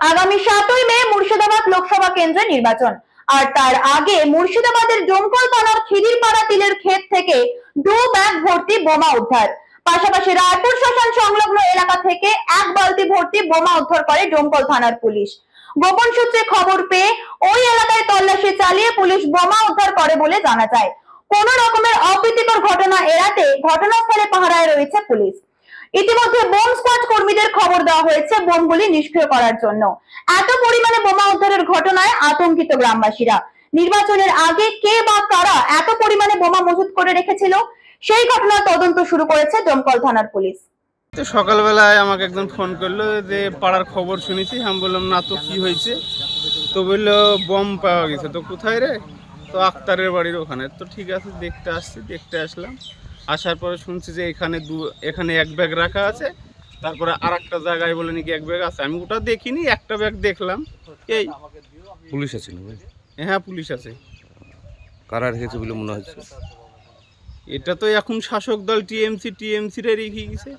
আগামী সাতই মে মুর্শিদাবাদ লোকসভা কেন্দ্রে নির্বাচন। আর তার আগে মুর্শিদাবাদের জমকল থানার খিদিরপাড়া তিলের ক্ষেত থেকে দু ব্যাগ ভর্তি বোমা উদ্ধার। পাশাপাশি রায়পুর শ্মশান সংলগ্ন এলাকা থেকে এক বালতি ভর্তি বোমা উদ্ধার করে ডোমকল থানার পুলিশ। গোপন সূত্রে খবর পেয়ে ওই এলাকায় তল্লাশি চালিয়ে পুলিশ বোমা উদ্ধার করে বলে জানা যায়। কোন রকমের অপ্রীতিকর ঘটনা এড়াতে ঘটনাস্থলে পাহারায় রয়েছে পুলিশ। ইতিমধ্যে বোম স্কোয়াড কর্মীদের খবর দেওয়া হয়েছে বোমগুলি নিষ্ক্রিয় করার জন্য। এত পরিমাণে বোমা উদ্ধারের ঘটনায় আতঙ্কিত গ্রামবাসীরা। নির্বাচনের আগে কে বা কারা এত পরিমাণে বোমা মজুত করে রেখেছিল, সেই ঘটনার তদন্ত শুরু করেছে দমকল থানার পুলিশ। তো সকালবেলায় আমাকে একজন ফোন করল যে, পাড়ার খবর শুনেছি। আমি বললাম, না তো, কি হয়েছে? তো বলল, বম পাওয়া গেছে। তো কোথায় রে? তো আক্তারের বাড়ির ওখানে। তো ঠিক আছে, দেখতে আসছি। দেখতে আসলাম। আসার পরে শুনছি যে এখানে দু এখানে এক ব্যাগ রাখা আছে তারপরে আর একটা জায়গায় বলে নাকি এক ব্যাগ আছে। আমি ওটা দেখিনি একটা ব্যাগ দেখলাম। এই। পুলিশ আছে না হ্যাঁ পুলিশ আছে। কারা রেখেছে বলে মনে হচ্ছে? এটা তো এখন শাসক দল টিএমসি টিএমসি রে রেখে গেছে।